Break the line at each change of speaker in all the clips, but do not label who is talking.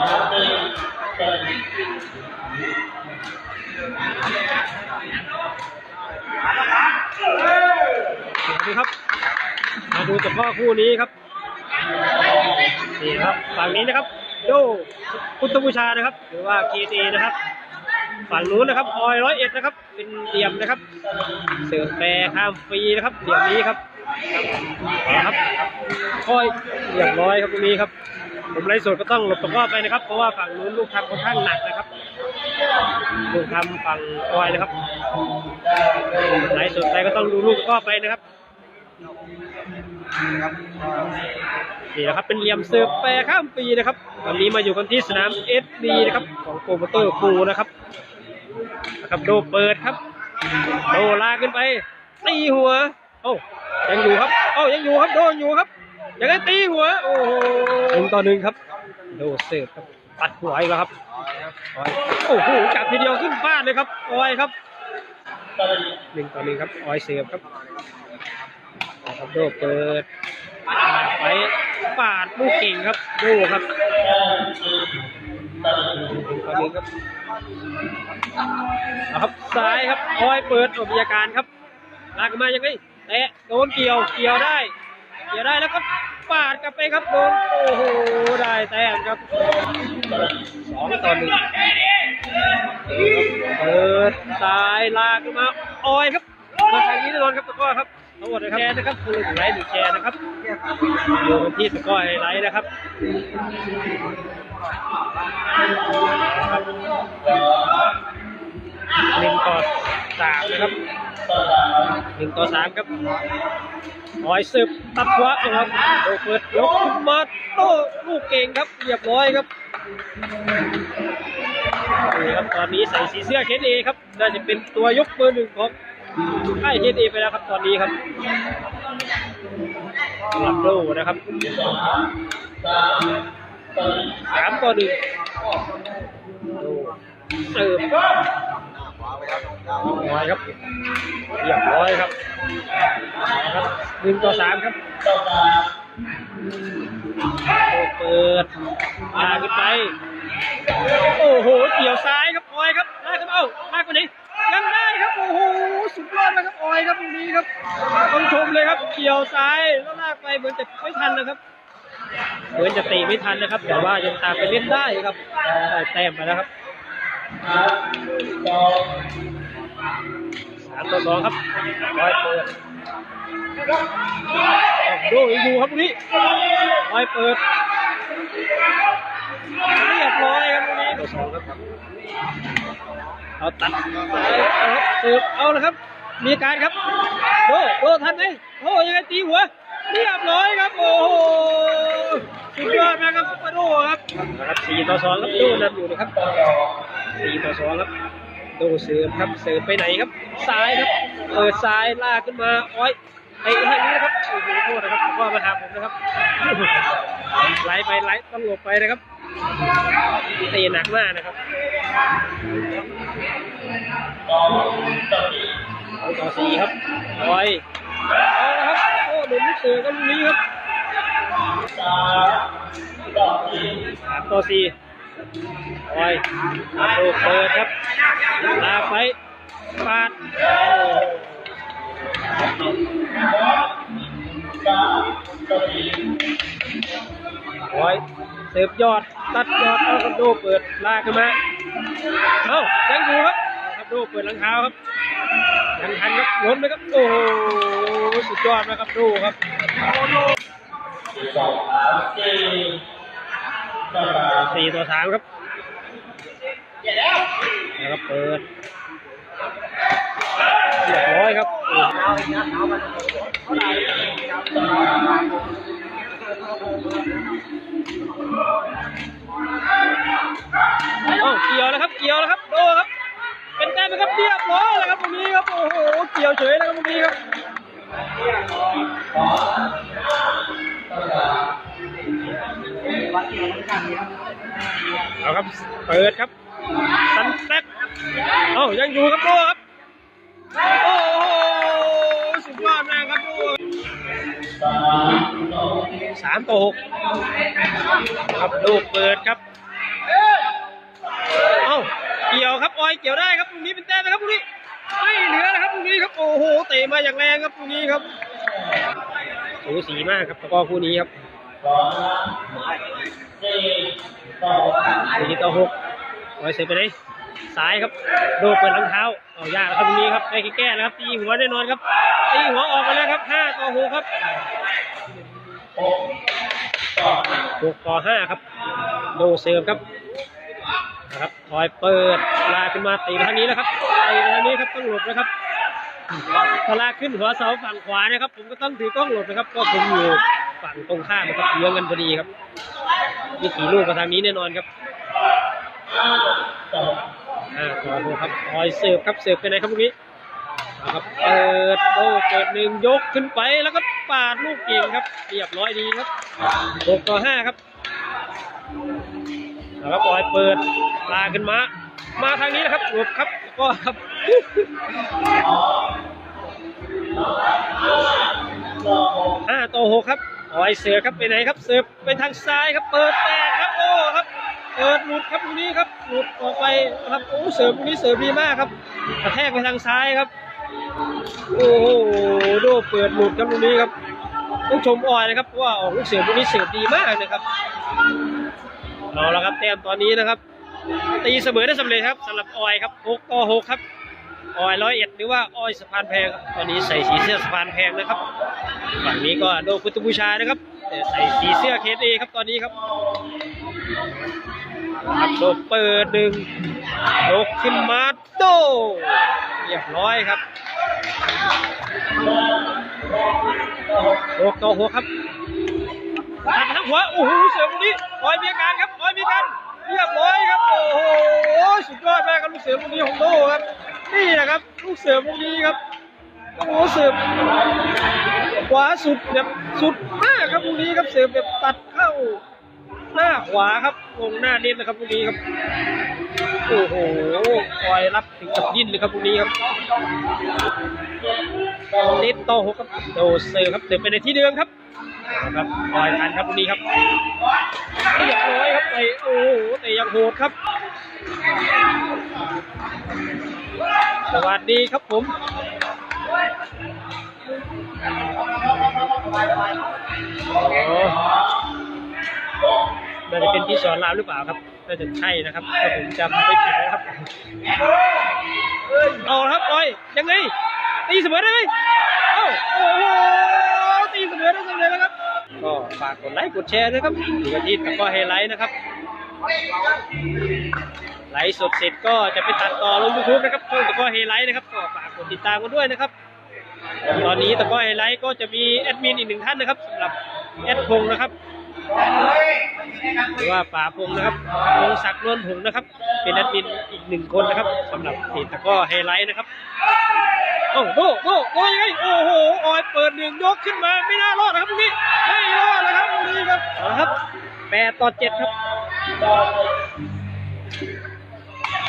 สวัสดีครับ มาดูกับพ่อคู่นี้ครับ นี่ครับฝั่งนี้นะครับ โยพุทธบูชานะครับ หรือว่าเคเนะครับ ฝั่งนู้นนะครับออยร้อยเอ็ดนะครับ เป็นเหลี่ยมนะครับ เสือแปรข้ามฟรีนะครับเหลี่ยมนี้ครับครับค่อยเรียบร้อยครับตรงนี้ครับ ผมไลฟ์สดก็ต้องหลบตะกร้อไปนะครับ เพราะว่าฝั่งนู้นลูกทำค่อนข้างหนักนะครับ ลูกทำฝั่งออยนะครับไลฟ์สดไปก็ต้องดูลูกตะกร้อไปนะครับนี่นะครับเป็นเหลี่ยมเสิร์ฟแปรข้ามปีนะครับ วันนี้มาอยู่กันที่สนามเอสบีนะครับ ของโปรโมเตอร์ครูนะครับนะครับโดเปิดครับโดลากขึ้นไปตีหัวโอ้ยังอยู่ครับโอ้ยังอยู่ครับโดนอยู่ครับ อยังไงตีหัว โอ้โหหนึ่งต่อหนึ่งครับ โดเสิร์ฟครับปัดหัวอีกแล้วครับออยโอ้โหจับทีเดียวขึ้นบ้านเลยครับออยครับหนึ่งต่อหนึ่งครับออยเสิร์ฟครับครับโดเปิดไปปาดลูกเก่งครับดูครับตอนนี้ครับครับซ้ายครับคอยเปิดอภิยาการครับลากมายังไงแตะโดนเกี่ยวเกี่ยวได้ เกี่ยวได้แล้วก็ ปาดกลับไปครับโดนโอ้โหได้แต้มครับสองต่อหนึ่งเปิดซ้ายลากขึ้นมาออยครับมาทางนี้แน่นอนครับตะก้อครับทั้งหมดนะครับแชร์นะครับคุณหนึ่งไลค์หนึ่งแชร์นะครับอยู่กันที่สกอยไลท์นะครับ หนึ่งต่อสามนะครับหนึ่งต่อสามครับออยสืบตัดหัวนะครับโดเปิดยกมาโต้ลูกเก่งครับเรียบร้อยครับนี่ครับตอนนี้ใส่สีเสื้อเคสเอครับน่าจะเป็นตัวยกเบอร์หนึ่งของค่ายเคสเอไปแล้วครับตอนนี้ครับสำหรับโดนะครับสามต่อหนึ่งดเสิร์ ฟร้อยครับเรียบร้อยครับนะครับหนึ่งต่อสามครับโดเปิดลากขึ้นไป โอ้โห เกี่ยวซ้ายครับออยครับลากขึ้นมาเอ้าลากไปไหนยังได้ครับโอ้โหสุดยอดเลยครับออยครับตรงนี้ครับต้องชมเลยครับเกี่ยวซ้ายแล้วลากไปเหมือนจะไม่ทันนะครับเหมือนจะตีไม่ทันนะครับ แต่ว่ายังตามไปเล่นได้ครับได้แต้มไปแล้วครับ สามต่อสองครับร้อยเปิดโอ้โหอยู่ครับตรงนี้ร้อยเปิดเรียบร้อยครับตรงนี้ต่อสองครับเอาตัดเอาครับสืบเอาเลยครับ มีการครับ โดโดทันไหมโอ้ยังไงตีหัว เรียบร้อยครับ โอ้โหสุดยอดมากครับปาโดครับนะครับสี่ต่อสองครับโดนำอยู่นะครับสี่ต่อสองครับโดเสือครับเสือไปไหนครับซ้ายครับเปิดซ้ายลากขึ้นมาอ้อยไอ้ทางนี้นะครับโอ้โหโทษนะครับผมว่ามาหาผมนะครับไล่ไปไล่ต้องหลบไปนะครับตีหนักมากนะครับเอาต่อสี่ครับบอยเอาละครับ โอ้หนุนเสือกันลูกนี้ครับสามต่อสี่บอยโอ้เปิดครับลากไปปาดโอ้ยเสิร์ฟยอด ตัดยอดเอาครับโดเปิดลากขึ้นมา เอ้ายังอยู่ครับเอาครับโดเปิดหลังเท้าครับ ยังทันครับล้นไหมครับโอ้สุดยอดนะครับโดครับสี่ต่อสามครับนะครับเปิดเรียบร้อยครับเอ้าเกี่ยวแล้วครับเกี่ยวแล้วครับโดครับ เป็นแต้มไหมครับเรียบร้อยแล้วครับตรงนี้ครับโอ้โหเกี่ยวเฉยแล้วครับตรงนี้ครับเอาครับเปิดครับสันแต็กเอ้ายังอยู่ครับโดครับโอ้โหสุดยอดมากครับโดสามต่อหกครับโดเปิดครับ เกี่ยวครับออยเกี่ยวได้ครับตรงนี้เป็นแต้มนะครับตรงนี้ไม่เหลือนะครับตรงนี้ครับโอ้โหเตะมาอย่างแรงครับตรงนี้ครับสูสีมากครับตะกอคู่นี้ครับสี่ต่อหกออยเสียไปไหนซ้ายครับโดดเปิดหลังเท้าเอายากแล้วครับตรงนี้ครับได้แก้แล้วครับตีหัวแน่นอนครับตีหัวออกมาแล้วครับห้าต่อหกครับหกต่อห้าครับ โดเซิร์ฟครับ คอยเปิดลากขึ้นมาตีทางนี้แล้วครับตีทางนี้ครับต้องหลบนะครับถลาขึ้นหัวเสาฝั่งขวานะครับ ผมก็ต้องถือกล้องหลบนะครับ ก็ผมอยู่ฝั่งตรงข้ามนะครับเยื้องกันพอดีครับมีสี่ลูกมาทางนี้แน่นอนครับอ่าขอโทษครับคอยเสิร์ฟครับเสิร์ฟไปไหนครับเมื่อกี้ครับเปิดโอ้เปิดหนึ่งยกขึ้นไปแล้วก็ปาดลูกเก่งครับเรียบร้อยดีครับหกต่อห้าครับ นะครับปล่อยเปิดลาขึ้นมา มาทางนี้นะครับหลบครับก็ครับห้าต่อหกครับปล่อยเสือครับไปไหนครับเสือไปทางซ้ายครับ เปิดแตกครับโอ้ครับเปิดหลุดครับตรงนี้ครับหลุดออกไปครับโอ้เสือตรงนี้เสือดีมากครับกระแทกไปทางซ้ายครับ โอ้โหโดเปิดหลุดครับตรงนี้ครับต้องชมออยนะครับว่าออกลูกเสือตรงนี้เสือดีมากนะครับ เอาละครับแต้มตอนนี้นะครับ ตีเสมอได้สำเร็จครับสำหรับออยครับ6ต่อ6ครับออยร้อยเอ็ดหรือว่าออยสะพานแพงครับตอนนี้ใส่สีเสื้อสะพานแพงนะครับฝั่งนี้ก็โดพุทธบูชานะครับแต่ใส่สีเสื้อเคสเอครับตอนนี้ครับครับโดเปิดหนึ่งโดขึ้นมาโดเรียบร้อยครับหกต่อหกครับ ตัดทั้งหัวโอ้โหเสือพวกนี้ออยมีอาการครับออยมีอาการเรียบร้อยครับโอ้โหสุดยอดมากครับลูกเสือพวกนี้ของโลครับนี่นะครับลูกเสือพวกนี้ครับโอ้โหเสือขวาสุดแบบสุดมากครับพวกนี้ครับเสือแบบตัดเข้าหน้าขวาครับลงหน้าเน้นนะครับพวกนี้ครับโอ้โหคอยรับถึงกับดิ้นเลยครับพวกนี้ครับเน็ตต่อหกครับโดเสือครับเสือไปในที่เดิมครับ ครับลอยทันครับตรงนี้ครับเรียบร้อยครับเตะโอ้โหเตะยังโหดครับ สวัสดีครับผมโอ้น่าจะเป็นที่สอนรามหรือเปล่าครับน่าจะใช่นะครับถ้าผมจำไม่ผิดนะครับเอาละครับออยยังไงตีเสมอได้ไหมากกดไลค์กดแชร์ด้วยครับอยู่กับที่ตะก้อไฮไลท์นะครับ ไลฟ์สดเสร็จก็จะไปตัดต่อลงยูทูบนะครับช่องตะก้อไฮไลท์นะครับก็ฝากกดติดตามกันด้วยนะครับ ตอนนี้ตะก้อไฮไลท์ก็จะมีแอดมินอีกหนึ่งท่านนะครับสำหรับแอดพงนะครับ หรือว่าป่าพงนะครับพงศักดิ์นวลผงนะครับ เป็นแอดมินอีกหนึ่งคนนะครับสำหรับเพจตะก้อไฮไลท์นะครับโอ้โหโอ้โหยังไงโอ้โหออยเปิดหนึ่งยกขึ้นมาไม่น่ารอดนะครับตรงนี้ไม่รอดนะครับตรงนี้ครับเอาละครับแปดต่อเจ็ดครับ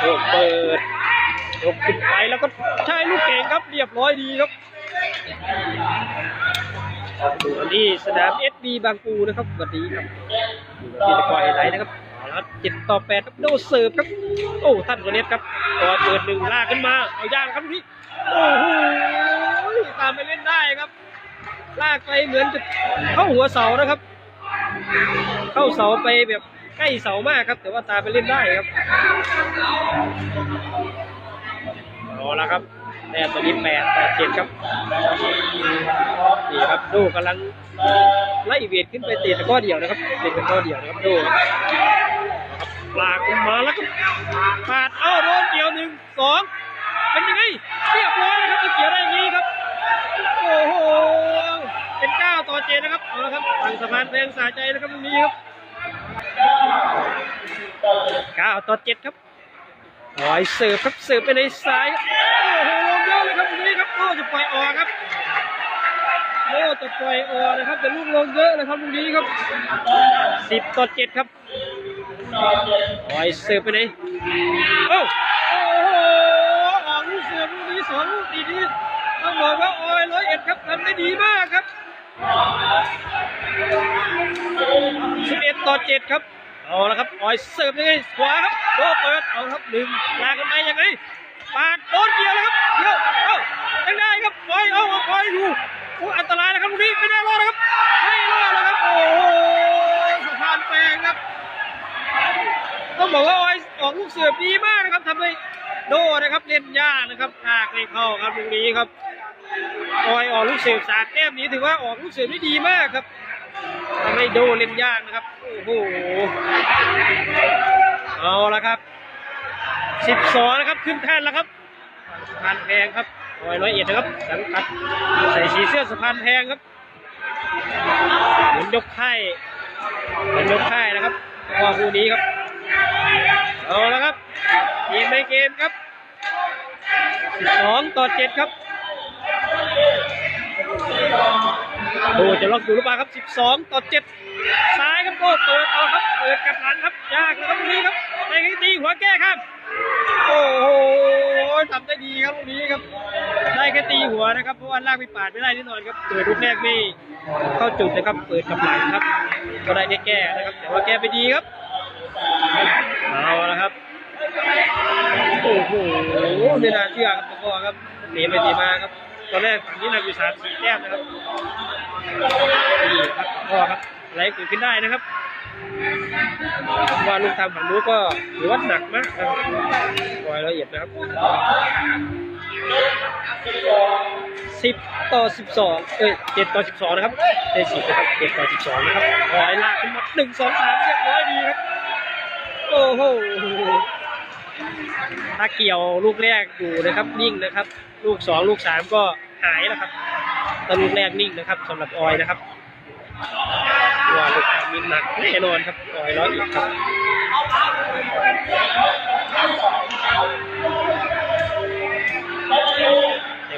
โอ้เปิดยกขึ้นไปแล้วก็ใช้ลูกเก่งครับเรียบร้อยดีครับ ดูกันที่สนามเอสบีบางปูนะครับสวัสดีครับดูที่ตะกอยไฮไลนะครับเอาละครับเจ็ดต่อแปดครับโดเสิร์ฟครับ โอ้ท่านคนนี้ครับต่อเปิดหนึ่งลากขึ้นมาเอาย่างครับพี่โอ้โหตามไปเล่นได้ครับลากไปเหมือนจะเข้าหัวเสานะครับ เข้าเสาไปแบบใกล้เสามากครับ แต่ว่าตามไปเล่นได้ครับเอาละครับ แต่ตอนนี้แปดต่อเจ็ดครับนี่ครับดูกำลังไล่เวียดขึ้นไปเตะตะก้อเดียวนะครับเตะตะก้อเดียวนะครับดูครับลากมาแล้วก็ปาดเอ้าโดนเกี่ยวหนึ่งสองเป็นยังไงเรียบร้อยนะครับจะเกี่ยวได้อย่างนี้ครับโอ้โหเป็นเก้าต่อเจ็ดนะครับเอาละครับทางสะพานแพงสาใจนะครับตรงนี้ครับเก้าต่อเจ็ดครับหอยเสิร์ฟครับเสิร์ฟไปในซ้ายครับ จะปล่อยออกครับโอ้จะปล่อยออกนะครับแต่ลูกลงเยอะเลยครับตรงนี้ครับสิบต่อเจ็ดครับหอยเสิร์ฟไปไหนโอ้โอ้โหออกลูกเสือลูกนี้สองลูกดีนี้ต้องบอกว่าออยร้อยเอ็ดครับทำได้ดีมากครับสิบเอ็ดต่อเจ็ดครับเอาละครับออยเสิร์ฟยังไงขวาครับโดเปิดเอาครับหนึ่งลากกันไปยังไงปาดโดนเกี่ยวแล้วครับเกี่ยวเอ้า ยังได้ครับปล่อยเอาเอาปล่อยอยู่โอ้อันตรายนะครับลูกนี้ไม่ได้รอดนะครับไม่รอดแล้วครับโอ้โหสะพานแปลงครับ ต้องบอกว่าออยออกลูกเสิร์ฟดีมากนะครับทำให้โดนะครับเล่นยากนะครับหากไม่เข้าครับลูกนี้ครับออยออกลูกเสิร์ฟสามแต้มนี้ถือว่าออกลูกเสิร์ฟได้ดีมากครับทำให้โดเล่นยากนะครับโอ้โหเอาละครับ 12 นะครับ ขึ้นแท่นแล้วครับสะพานแพงครับ ร้อยร้อยเอ็ดนะครับสังกัดใส่สีเสื้อสะพานแพงครับเหมือนยกค่ายเหมือนยกค่ายนะครับพอคู่นี้ครับเอาละครับเกมในเกมครับ12ต่อ7ครับโอ้จะล็อกอยู่หรือเปล่าครับ 12 ต่อ 7 ซ้ายครับโอ้เปิดเอาครับ เปิดกลับหลังครับ ยากนะครับตรงนี้ครับไปให้ตีหัวแก้ครับ โอ้โหทำได้ดีครับตรงนี้ครับ แค่ตีหัวนะครับ เพราะว่าลากไปปาดไม่ได้แน่นอนครับเปิดลูกแรกไม่เข้าจุดนะครับ เปิดกับหลังครับ ก็ได้แค่แก้นะครับ แต่ว่าแก้ไปดีครับ เอาละครับ โอ้โหไม่น่าเชื่อครับตะกอครับหนีไปหนีมาครับ ตอนแรกฝั่งนี้นำอยู่สามสี่แต้มนะครับนี่ครับพ่อครับอะไรเกิดขึ้นได้นะครับว่าลูกทำฝั่งนู้นก็ถือว่าหนักมากนะครับปล่อยละเอียดนะครับ สิบต่อสิบสองเอ้ยเจ็ดต่อสิบสองนะครับเอ้ยสิบนะครับเจ็ดต่อสิบสองนะครับปล่อยลากขึ้นมาหนึ่งสองสามเรียบร้อยดีครับ โอ้โหถ้าเกี่ยวลูกแรกอยู่นะครับนิ่งนะครับ ลูกสองลูกสามก็หายนะครับถ้าลูกแรกนิ่งนะครับสำหรับออยนะครับว่าลูกมินหนักแน่นอนครับออยร้อยอีกครับ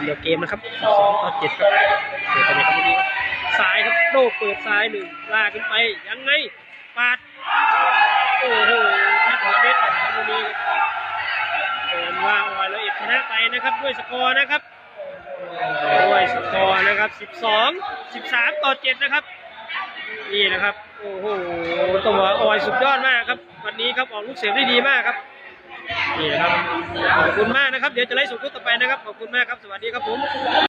เกมเดียวเกมนะครับสองต่อเจ็ดครับเดี๋ยวไปเลยครับวันนี้ครับซ้ายครับโดเปิดซ้ายหนึ่งลากขึ้นไปยังไงปาดโอ้โหที่ถอเม็ดของทางนี้ครับเอินว่าออยแล้วเอ็ดชนะไปนะครับด้วยสกอร์นะครับด้วยสกอร์นะครับ 12 13 ต่อ 7 นะครับ นี่นะครับ โอ้โหต้องบอกว่าออยสุดยอดมากครับ วันนี้ครับออกลูกเสียงได้ดีมากครับ นี่นะครับขอบคุณมากนะครับ เดี๋ยวจะไล่ส่งคลิปต่อไปนะครับ ขอบคุณมากครับ สวัสดีครับผม